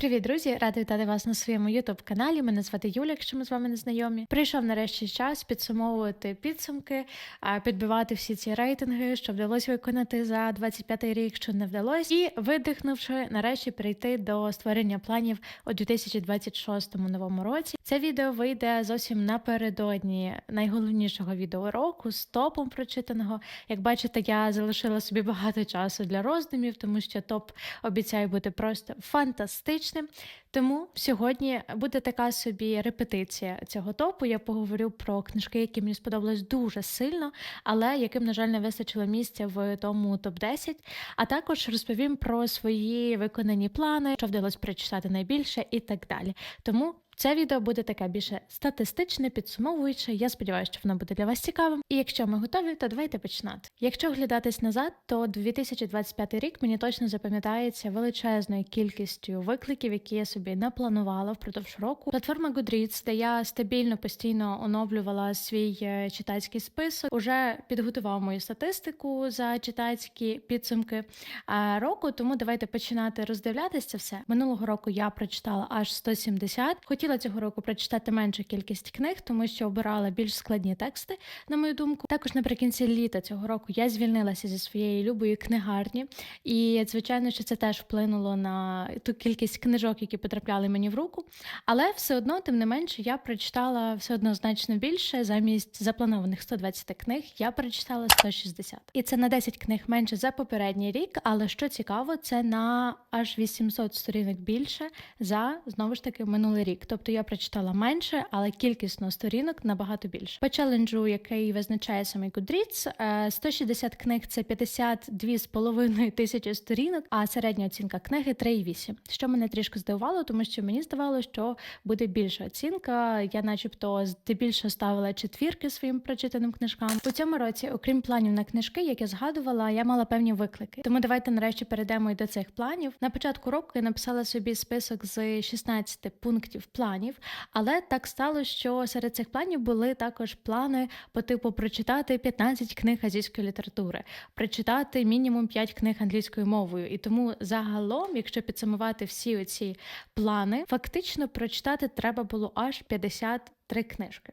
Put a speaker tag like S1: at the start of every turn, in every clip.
S1: Привіт, друзі! Рада вітати вас на своєму youtube каналі. Мене звати Юля, якщо ми з вами не знайомі. Прийшов нарешті час підсумовувати підсумки, підбивати всі ці рейтинги, що вдалося виконати за 25-й рік, що не вдалося, і видихнувши, нарешті перейти до створення планів у 2026 новому році. Це відео вийде зовсім напередодні найголовнішого відео року з топом прочитаного. Як бачите, я залишила собі багато часу для роздумів, тому що топ обіцяє бути просто фантастичним. Тому сьогодні буде така собі репетиція цього топу. Я поговорю про книжки, які мені сподобались дуже сильно, але яким, на жаль, не вистачило місця в тому топ 10 А також розповім про свої виконані плани, що вдалося прочитати найбільше і так далі. Тому це відео буде таке більше статистичне, підсумовуюче. Я сподіваюся, що воно буде для вас цікавим. І якщо ми готові, то давайте починати. Якщо оглядатись назад, то 2025 рік мені точно запам'ятається величезною кількістю викликів, які я собі напланувала впродовж року. Платформа Goodreads, де я стабільно постійно оновлювала свій е, читацький список, уже підготував мою статистику за читацькі підсумки року. Тому давайте починати роздивлятися все. Минулого року я прочитала аж 170. Хотіла цього року прочитати меншу кількість книг, тому що обирала більш складні тексти, на мою думку. Також наприкінці літа цього року я звільнилася зі своєї любої книгарні, і звичайно, що це теж вплинуло на ту кількість книжок, які потрапляли мені в руку. Але все одно, тим не менше, я прочитала все одно значно більше. Замість запланованих 120 книг я прочитала 160. І це на 10 книг менше за попередній рік. Але що цікаво, це на аж 800 сторінок більше за знову ж таки минулий рік. Тобто я прочитала менше, але кількісно сторінок набагато більше. По челенджу, який визначає саме Goodreads, е, 160 книг це 52,5 тисячі сторінок, а середня оцінка книги 3,8. Що мене трішки здивувало, тому що мені здавалося, що буде більша оцінка. Я, начебто, здебільшого ставила четвірки своїм прочитаним книжкам. У цьому році, окрім планів на книжки, як я згадувала, я мала певні виклики. Тому давайте нарешті перейдемо і до цих планів. На початку року я написала собі список з 16 пунктів планів, але так стало, що серед цих планів були також плани по типу прочитати 15 книг азійської літератури, прочитати мінімум 5 книг англійською мовою. І тому загалом, якщо підсумувати всі оці плани, фактично прочитати треба було аж 53 книжки.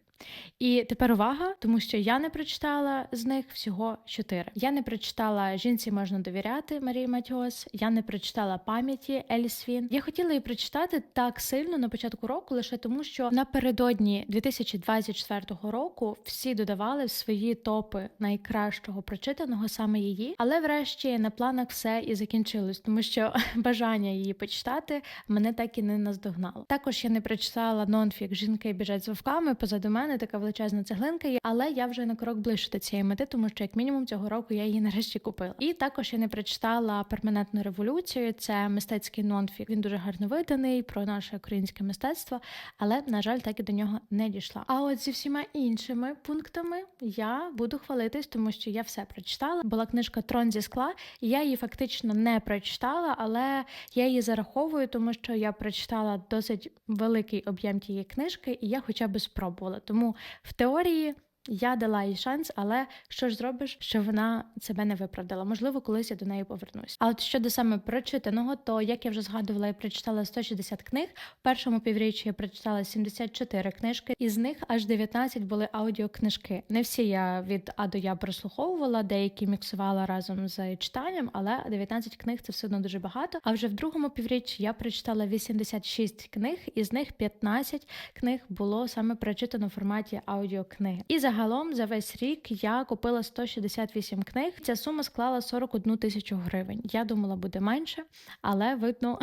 S1: І тепер увага, тому що я не прочитала з них всього чотири. Я не прочитала жінці можна довіряти Марії Матьос. Я не прочитала пам'яті Еліс Фін. Я хотіла її прочитати так сильно на початку року, лише тому, що напередодні 2024 року всі додавали в свої топи найкращого прочитаного саме її. Але врешті на планах все і закінчилось, тому що бажання її почитати мене так і не наздогнало. Також я не прочитала нонфік жінки біжать з вовками. Позаду мене така величезна цеглинка є, але я вже на крок ближче до цієї мети, тому що як мінімум цього року я її нарешті купила. І також я не прочитала перманентну революцію. Це мистецький нонфік. Він дуже гарно виданий про наше українське мистецтво, але на жаль, так і до нього не дійшла. А от зі всіма іншими пунктами я буду хвалитись, тому що я все прочитала. Була книжка Трон зі скла, і я її фактично не прочитала, але я її зараховую, тому що я прочитала досить великий об'єм тієї книжки, і я хоча б спробувала. Тому в теорії. Я дала їй шанс, але що ж зробиш, що вона себе не виправдала? Можливо, колись я до неї повернусь. А от щодо саме прочитаного, то як я вже згадувала, я прочитала 160 книг. В першому півріччі я прочитала 74 книжки, із них аж 19 були аудіокнижки. Не всі я від А до Я прослуховувала, деякі міксувала разом з читанням, але 19 книг це все одно дуже багато. А вже в другому півріччі я прочитала 86 книг, із них 15 книг було саме прочитано в форматі аудіокниги. І загалом за весь рік я купила 168 книг. Ця сума склала 41 тисячу гривень. Я думала, буде менше, але видно.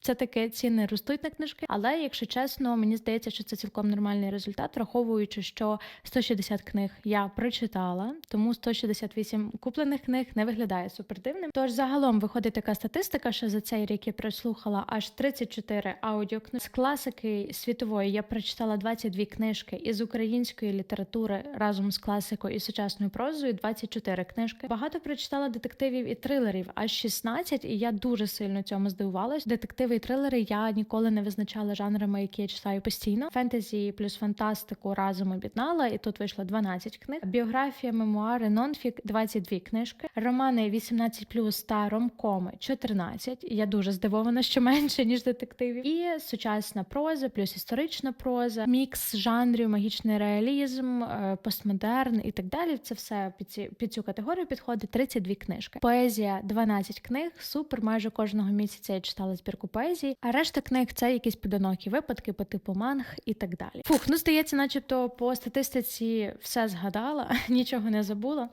S1: Це таке ціни ростуть на книжки, але якщо чесно, мені здається, що це цілком нормальний результат, враховуючи, що 160 книг я прочитала, тому 168 куплених книг не виглядає супердивним. Тож загалом виходить така статистика, що за цей рік я прослухала аж 34 аудіокниги. З класики світової я прочитала 22 книжки із української літератури разом з класикою і сучасною прозою 24 книжки. Багато прочитала детективів і трилерів, аж 16, і я дуже сильно цьому здивувалась. Детективи детективи і трилери я ніколи не визначала жанрами, які я читаю постійно. Фентезі плюс фантастику разом об'єднала, і тут вийшло 12 книг. Біографія, мемуари, нонфік 22 книжки, романи 18+, та ромкоми 14. Я дуже здивована, що менше ніж детективів. І сучасна проза, плюс історична проза, мікс жанрів, магічний реалізм, е, постмодерн і так далі. Це все під, ці, під цю категорію підходить 32 книжки. Поезія 12 книг. Супер. Майже кожного місяця я читала збірку поезії. А решта книг це якісь поодинокі випадки по типу манг і так далі. Фух, ну здається, начебто по статистиці все згадала, нічого не забула.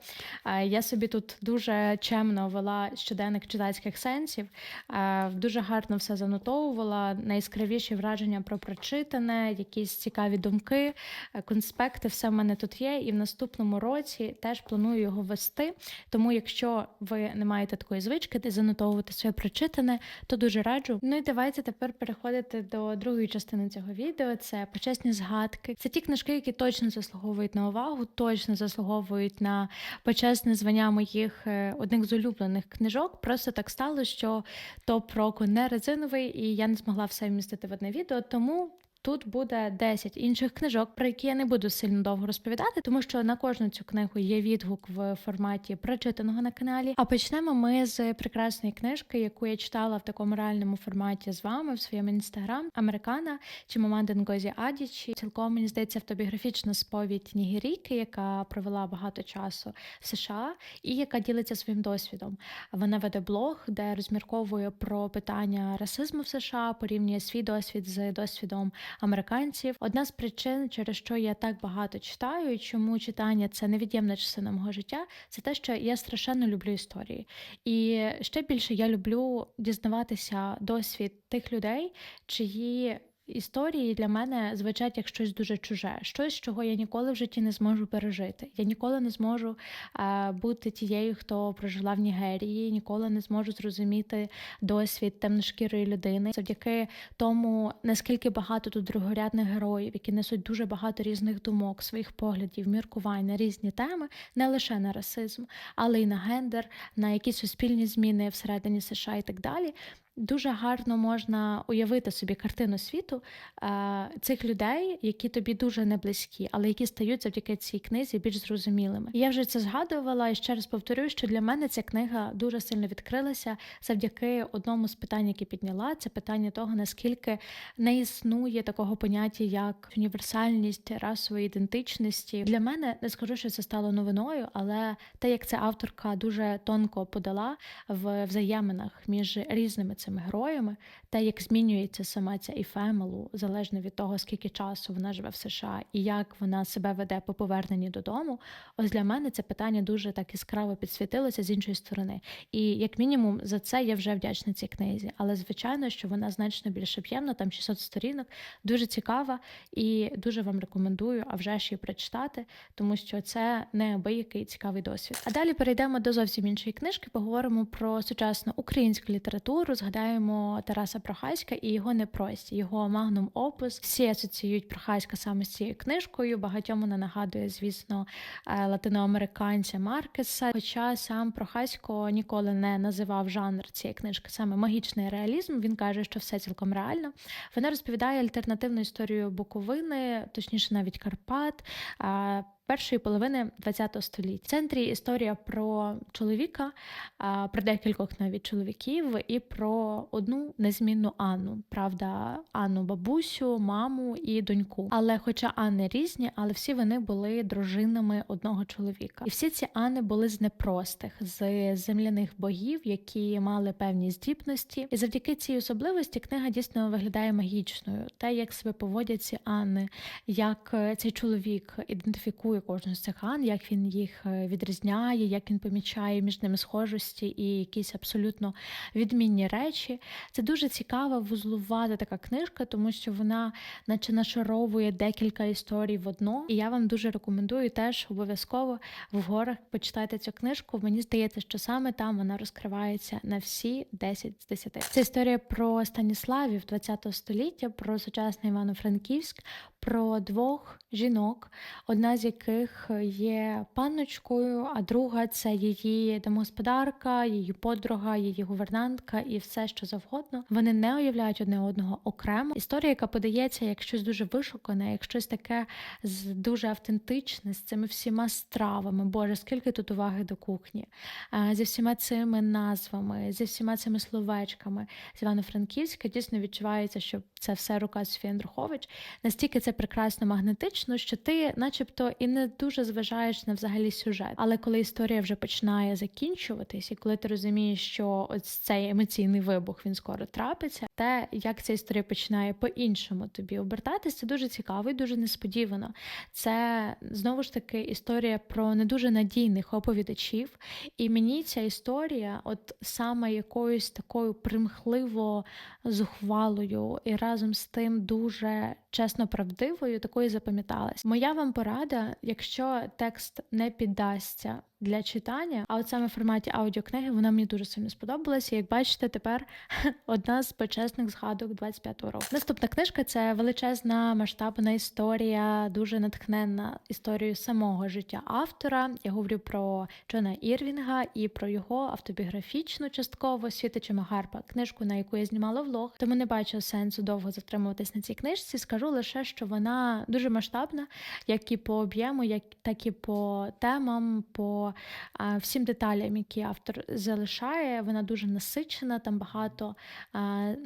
S1: Я собі тут дуже чемно вела щоденник читацьких сенсів, дуже гарно все занотовувала. Найяскравіші враження про прочитане, якісь цікаві думки, конспекти. Все в мене тут є. І в наступному році теж планую його вести. Тому, якщо ви не маєте такої звички, де занотовувати своє прочитане, то дуже раджу. Ну і давайте тепер переходити до другої частини цього відео. Це почесні згадки. Це ті книжки, які точно заслуговують на увагу, точно заслуговують на почесне звання моїх е, одних з улюблених книжок. Просто так стало, що топ року не резиновий, і я не змогла все вмістити в одне відео. Тому Тут буде 10 інших книжок, про які я не буду сильно довго розповідати, тому що на кожну цю книгу є відгук в форматі прочитаного на каналі. А почнемо ми з прекрасної книжки, яку я читала в такому реальному форматі з вами в своєму інстаграм Американа чи Маманда Адічі. Цілком мені здається автобіографічна сповідь Нігерійки, яка провела багато часу в США і яка ділиться своїм досвідом. Вона веде блог, де розмірковує про питання расизму в США, порівнює свій досвід з досвідом американців. Одна з причин, через що я так багато читаю, і чому читання це невід'ємна частина мого життя, це те, що я страшенно люблю історії. І ще більше я люблю дізнаватися досвід тих людей, чиї Історії для мене звучать як щось дуже чуже, щось, чого я ніколи в житті не зможу пережити. Я ніколи не зможу е, бути тією, хто прожила в Нігерії, ніколи не зможу зрозуміти досвід темношкірої людини. Завдяки тому, наскільки багато тут другорядних героїв, які несуть дуже багато різних думок, своїх поглядів, міркувань на різні теми, не лише на расизм, але й на гендер, на якісь суспільні зміни всередині США і так далі. Дуже гарно можна уявити собі картину світу е, цих людей, які тобі дуже не близькі, але які стають завдяки цій книзі більш зрозумілими. Я вже це згадувала і ще раз повторюю, що для мене ця книга дуже сильно відкрилася завдяки одному з питань, які підняла, це питання того, наскільки не існує такого поняття, як універсальність расової ідентичності. Для мене не скажу, що це стало новиною, але те, як ця авторка дуже тонко подала в взаєминах між різними цими героями, те, як змінюється сама ця Іфемелу, залежно від того, скільки часу вона живе в США і як вона себе веде по поверненні додому. Ось для мене це питання дуже так яскраво підсвітилося з іншої сторони. І як мінімум за це я вже вдячна цій книзі. Але звичайно, що вона значно більш об'ємна, там 600 сторінок, дуже цікава і дуже вам рекомендую, а вже ж її прочитати, тому що це неабиякий цікавий досвід. А далі перейдемо до зовсім іншої книжки. Поговоримо про сучасну українську літературу. Згадаємо Тараса Прохаська і його непрость, його магнум опус. Всі асоціюють Прохаська саме з цією книжкою. Багатьом вона нагадує, звісно, е, латиноамериканця Маркеса. Хоча сам Прохасько ніколи не називав жанр цієї книжки саме магічний реалізм. Він каже, що все цілком реально. Вона розповідає альтернативну історію Буковини, точніше, навіть Карпат. Першої половини ХХ століття. В центрі історія про чоловіка, про декількох навіть чоловіків, і про одну незмінну Анну. Правда, Анну бабусю, маму і доньку. Але, хоча Анни різні, але всі вони були дружинами одного чоловіка. І всі ці Анни були з непростих, з земляних богів, які мали певні здібності. І завдяки цій особливості книга дійсно виглядає магічною. Те, як себе поводять ці Анни, як е, цей чоловік ідентифікує критикує кожну з цих ан, як він їх е, відрізняє, як він помічає між ними схожості і якісь абсолютно відмінні речі. Це дуже цікава, вузлувата така книжка, тому що вона, наче нашаровує декілька історій в одно. І я вам дуже рекомендую теж обов'язково в горах почитати цю книжку. Мені здається, що саме там вона розкривається на всі 10 з 10. Це історія про Станіславів ХХ століття, про сучасний Івано-Франківськ, про двох жінок, одна з яких яких є панночкою, а друга це її домогосподарка, її подруга, її гувернантка і все, що завгодно. Вони не уявляють одне одного окремо. Історія, яка подається як щось дуже вишукане, як щось таке дуже автентичне, з цими всіма стравами. Боже, скільки тут уваги до кухні, Е, зі всіма цими назвами, зі всіма цими словечками з Івано-Франківська дійсно відчувається, що це все рука Софії. Настільки це прекрасно магнетично, що ти, начебто, і не дуже зважаєш на взагалі сюжет. Але коли історія вже починає закінчуватись, і коли ти розумієш, що ось цей емоційний вибух він скоро трапиться, те, як ця історія починає по-іншому тобі обертатися, це дуже цікаво і дуже несподівано. Це знову ж таки історія про не дуже надійних оповідачів. І мені ця історія, от саме якоюсь такою примхливо зухвалою і разом з тим дуже чесно правдивою, такою запам'яталась. Моя вам порада, якщо текст не піддасться для читання, а от саме в форматі аудіокниги вона мені дуже сильно сподобалася. Як бачите, тепер одна з почесних згадок 25-го року. Наступна книжка це величезна масштабна історія, дуже натхненна історією самого життя автора. Я говорю про Джона Ірвінга і про його автобіографічну частково світичима Гарпа, книжку, на яку я знімала влог. Тому не бачу сенсу довго затримуватись на цій книжці. Скажу лише, що вона дуже масштабна, як і по об'єму, як так і по темам, по всім деталям, які автор залишає. Вона дуже насичена, там багато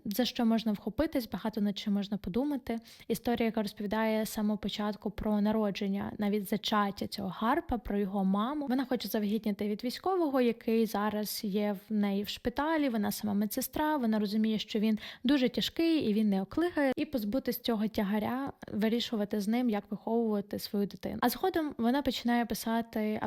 S1: за що можна вхопитись, багато над чим можна подумати. Історія, яка розповідає з самого початку про народження, навіть зачаття цього гарпа, про його маму. Вона хоче завагітніти від військового, який зараз є в неї в шпиталі. Вона сама медсестра. Вона розуміє, що він дуже тяжкий і він не оклигає, і позбутись цього тягаря, вирішувати з ним, як виховувати свою дитину. А згодом вона починає писати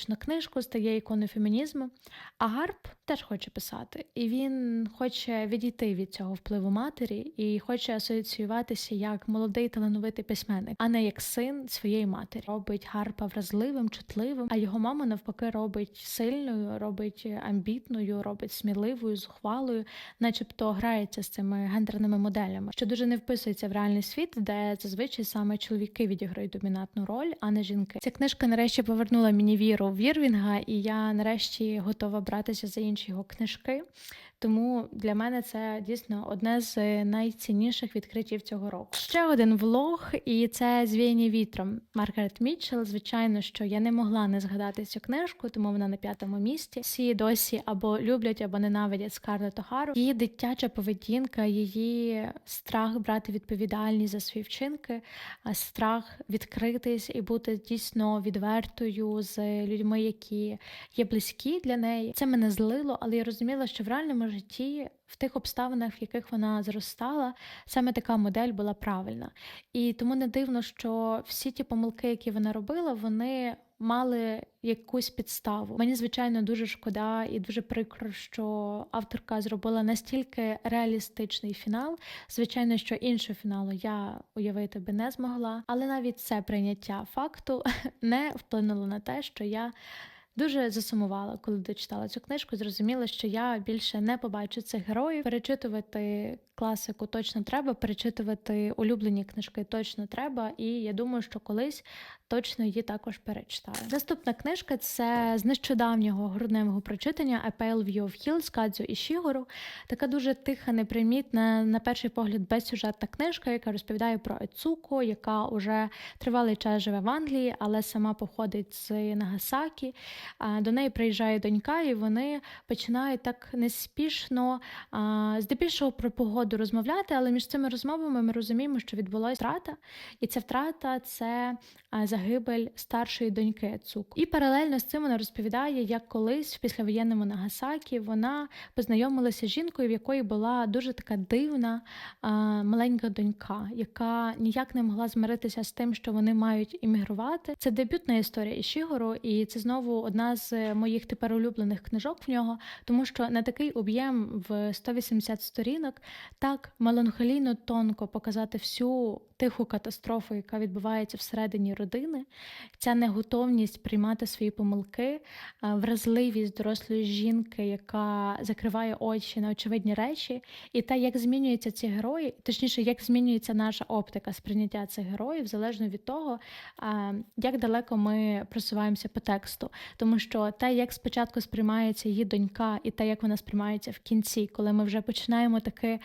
S1: автобіографічну книжку, стає іконою фемінізму. А Гарп теж хоче писати, і він хоче відійти від цього впливу матері і хоче асоціюватися як молодий талановитий письменник, а не як син своєї матері. Робить Гарпа вразливим, чутливим, а його мама навпаки робить сильною, робить амбітною, робить сміливою, зухвалою, начебто грається з цими гендерними моделями, що дуже не вписується в реальний світ, де зазвичай саме чоловіки відіграють домінантну роль, а не жінки. Ця книжка нарешті повернула мені віру в Ірвінга, і я нарешті готова братися за інші його книжки. Тому для мене це дійсно одне з найцінніших відкриттів цього року. Ще один влог, і це звіяні вітром. Маргарет Мітчелл. Звичайно, що я не могла не згадати цю книжку, тому вона на п'ятому місці. Всі досі або люблять, або ненавидять Скарлетт Охару. Її дитяча поведінка, її страх брати відповідальність за свої вчинки, страх відкритись і бути дійсно відвертою з людьми, які є близькі для неї. Це мене злило, але я розуміла, що в реальному житті, в тих обставинах, в яких вона зростала, саме така модель була правильна. І тому не дивно, що всі ті помилки, які вона робила, вони мали якусь підставу. Мені звичайно дуже шкода і дуже прикро, що авторка зробила настільки реалістичний фінал. Звичайно, що іншого фіналу я уявити би не змогла, але навіть це прийняття факту не вплинуло на те, що я. Дуже засумувала, коли дочитала цю книжку. Зрозуміла, що я більше не побачу цих героїв. Перечитувати класику точно треба, перечитувати улюблені книжки точно треба. І я думаю, що колись точно її також перечитаю. Наступна книжка це з нещодавнього грудневого прочитання «A Pale View of Hills» Кадзю і Шігору. Така дуже тиха, непримітна, на перший погляд, безсюжетна книжка, яка розповідає про Ецуко, яка уже тривалий час живе в Англії, але сама походить з Нагасакі. До неї приїжджає донька, і вони починають так неспішно, здебільшого про погоду розмовляти, але між цими розмовами ми розуміємо, що відбулася втрата, і ця втрата це загибель старшої доньки Цуку. І паралельно з цим вона розповідає, як колись в післявоєнному Нагасакі вона познайомилася з жінкою, в якої була дуже така дивна маленька донька, яка ніяк не могла змиритися з тим, що вони мають іммігрувати. Це дебютна історія Ішігору, і це знову одна з моїх тепер улюблених книжок в нього, тому що на такий об'єм в 180 сторінок так меланхолійно тонко показати всю тиху катастрофу, яка відбувається всередині родини, ця неготовність приймати свої помилки, е, вразливість дорослої жінки, яка закриває очі на очевидні речі, і те, як змінюються ці герої, точніше, як змінюється наша оптика сприйняття цих героїв, залежно від того, е, як далеко ми просуваємося по тексту. Тому що те, як спочатку сприймається її донька, і те, як вона сприймається в кінці, коли ми вже починаємо таки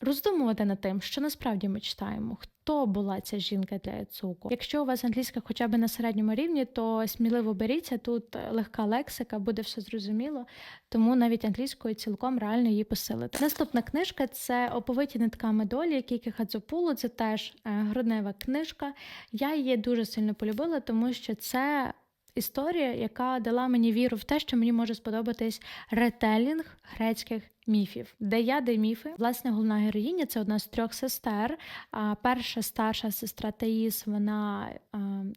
S1: роздумувати над тим, що насправді ми читаємо. Хто була ця жінка для Яцуко? Якщо у вас англійська хоча б на середньому рівні, то сміливо беріться. Тут легка лексика, буде все зрозуміло, тому навіть англійською цілком реально її посилити. Наступна книжка це оповиті нитками долі Кікі Хадзопулу. Це теж е, груднева книжка. Я її дуже сильно полюбила, тому що це. Історія, яка дала мені віру в те, що мені може сподобатись ретелінг грецьких міфів. Де я, де міфи. Власне, головна героїня це одна з трьох сестер. Перша старша сестра Таїс вона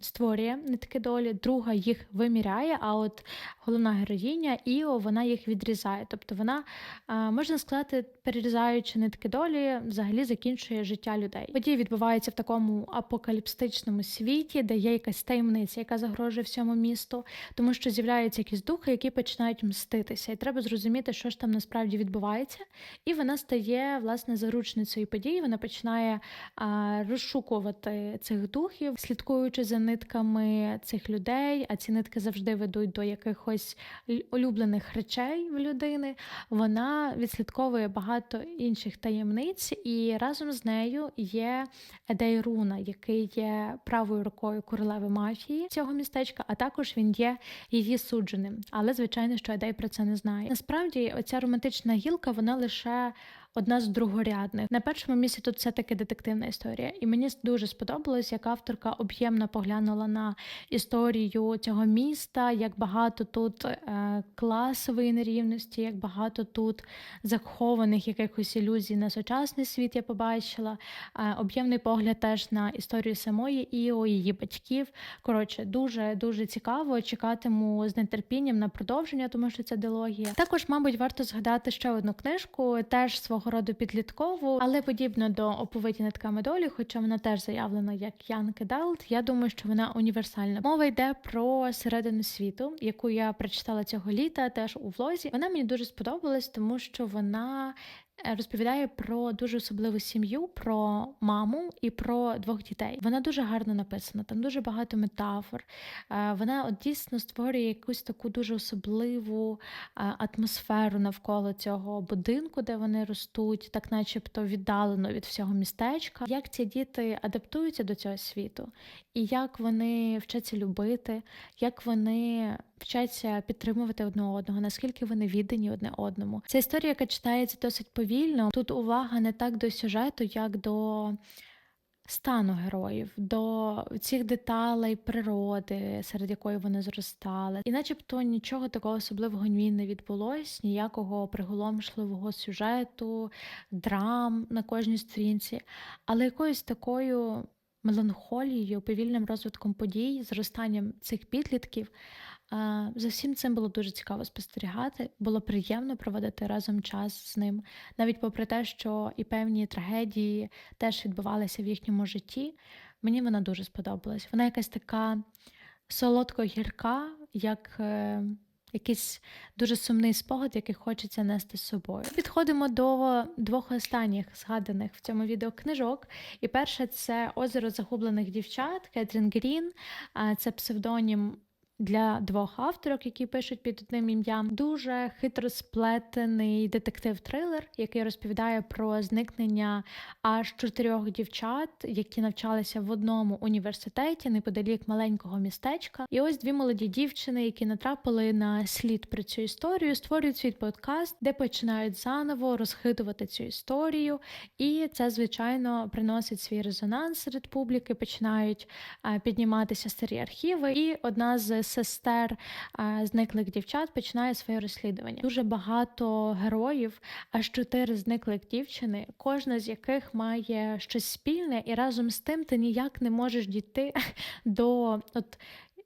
S1: створює нитки долі, друга їх виміряє. А от головна героїня Іо вона їх відрізає. Тобто вона, можна сказати, перерізаючи нитки долі, взагалі закінчує життя людей. Події відбуваються в такому апокаліпстичному світі, де є якась таємниця, яка загрожує всьому місту, тому що з'являються якісь духи, які починають мститися, і треба зрозуміти, що ж там насправді відбувається відбувається, і вона стає власне заручницею подій. Вона починає розшукувати цих духів, слідкуючи за нитками цих людей. А ці нитки завжди ведуть до якихось улюблених речей в людини. Вона відслідковує багато інших таємниць, і разом з нею є Едей Руна, який є правою рукою королеви мафії цього містечка, а також він є її судженим. Але звичайно, що Едей про це не знає. Насправді, оця романтична гілка вона лише одна з другорядних. На першому місці тут все таки детективна історія, і мені дуже сподобалось, як авторка об'ємно поглянула на історію цього міста, як багато тут е, класової нерівності, як багато тут захованих якихось ілюзій на сучасний світ я побачила. Е, об'ємний погляд теж на історію самої Іо, її батьків. Коротше, дуже дуже цікаво. Чекатиму з нетерпінням на продовження, тому що це дилогія. Також, мабуть, варто згадати ще одну книжку, теж свого свого роду підліткову, але подібно до оповиті нитками долі, хоча вона теж заявлена як Young Adult, я думаю, що вона універсальна. Мова йде про середину світу, яку я прочитала цього літа, теж у влозі. Вона мені дуже сподобалась, тому що вона розповідає про дуже особливу сім'ю, про маму і про двох дітей. Вона дуже гарно написана, там дуже багато метафор. Е, вона от дійсно створює якусь таку дуже особливу е, атмосферу навколо цього будинку, де вони ростуть, так начебто віддалено від всього містечка. Як ці діти адаптуються до цього світу, і як вони вчаться любити, як вони вчаться підтримувати одне одного, наскільки вони віддані одне одному. Це історія, яка читається досить повільно. Тут увага не так до сюжету, як до стану героїв, до цих деталей природи, серед якої вони зростали. І начебто нічого такого особливого ні не відбулось, ніякого приголомшливого сюжету, драм на кожній сторінці, але якоюсь такою меланхолією, повільним розвитком подій, зростанням цих підлітків. За всім цим було дуже цікаво спостерігати. Було приємно проводити разом час з ним, навіть попри те, що і певні трагедії теж відбувалися в їхньому житті. Мені вона дуже сподобалась. Вона якась така солодко-гірка, як е, якийсь дуже сумний спогад, який хочеться нести з собою. Підходимо до двох останніх згаданих в цьому відео книжок. І перше це озеро загублених дівчат Кетрін Грін, це псевдонім для двох авторок, які пишуть під одним ім'ям, дуже хитро сплетений детектив-трилер, який розповідає про зникнення аж чотирьох дівчат, які навчалися в одному університеті неподалік маленького містечка. І ось дві молоді дівчини, які натрапили на слід про цю історію, створюють свій подкаст, де починають заново розхитувати цю історію. І це, звичайно, приносить свій резонанс серед публіки, починають підніматися старі архіви. І одна з сестер зниклих дівчат починає своє розслідування. Дуже багато героїв, аж чотири зниклих дівчини, кожна з яких має щось спільне, і разом з тим ти ніяк не можеш дійти до от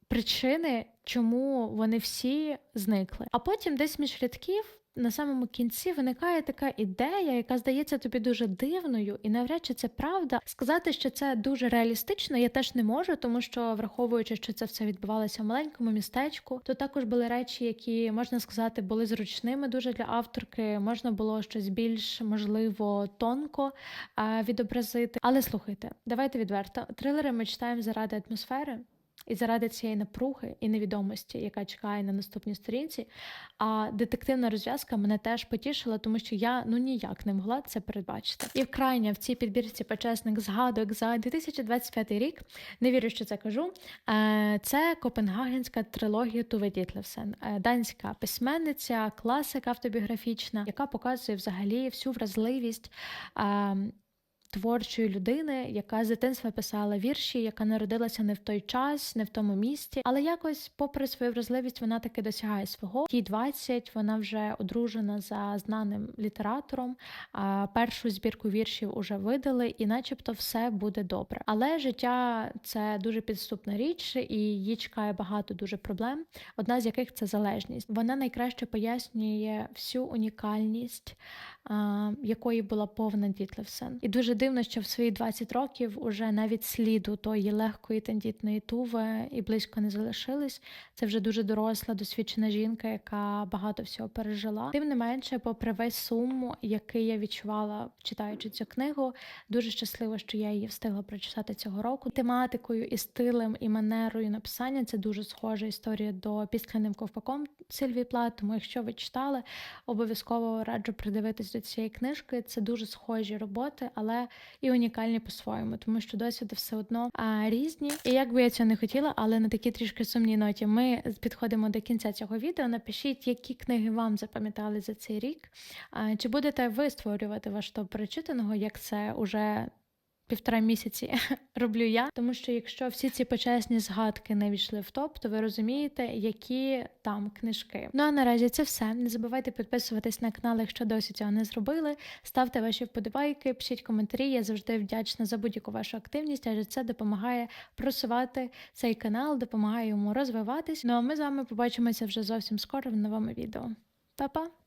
S1: причини, чому вони всі зникли. А потім десь між рядків. На самому кінці виникає така ідея, яка здається тобі дуже дивною, і навряд чи це правда. Сказати, що це дуже реалістично, я теж не можу, тому що враховуючи, що це все відбувалося в маленькому містечку, то також були речі, які можна сказати були зручними дуже для авторки. Можна було щось більш можливо тонко відобразити. Але слухайте, давайте відверто. Трилери ми читаємо заради атмосфери. І заради цієї напруги і невідомості, яка чекає на наступній сторінці. А детективна розв'язка мене теж потішила, тому що я ну ніяк не могла це передбачити. І вкрайня в цій підбірці почесних згадок за 2025 рік. Не вірю, що це кажу. е, Це Копенгагенська трилогія Туве Дітлевсен, Е, данська письменниця, класика автобіографічна, яка показує взагалі всю вразливість. Творчої людини, яка з дитинства писала вірші, яка народилася не в той час, не в тому місці, але якось, попри свою вразливість, вона таки досягає свого. Їй 20, вона вже одружена за знаним літератором. А першу збірку віршів уже видали, і, начебто, все буде добре. Але життя це дуже підступна річ, і її чекає багато дуже проблем. Одна з яких це залежність. Вона найкраще пояснює всю унікальність якої була повна Дітлевсен. І дуже дивно, що в свої 20 років уже навіть сліду тої легкої тендітної туви і близько не залишились. Це вже дуже доросла, досвідчена жінка, яка багато всього пережила. Тим не менше, попри весь сум, який я відчувала, читаючи цю книгу, дуже щаслива, що я її встигла прочитати цього року. Тематикою і стилем, і манерою написання це дуже схожа історія до піскляним ковпаком Сильвії Плат. Тому, якщо ви читали, обов'язково раджу придивитись до цієї книжки. Це дуже схожі роботи, але і унікальні по-своєму, тому що досвіди все одно а, різні. І як би я цього не хотіла, але на такій трішки сумній ноті ми підходимо до кінця цього відео. Напишіть, які книги вам запам'ятали за цей рік. А, чи будете ви створювати ваш топ прочитаного, як це уже півтора місяці роблю я, тому що якщо всі ці почесні згадки не війшли в топ, то ви розумієте, які там книжки. Ну а наразі це все. Не забувайте підписуватись на канал, якщо досі цього не зробили. Ставте ваші вподобайки, пишіть коментарі. Я завжди вдячна за будь-яку вашу активність, адже це допомагає просувати цей канал, допомагає йому розвиватись. Ну а ми з вами побачимося вже зовсім скоро в новому відео. Па-па!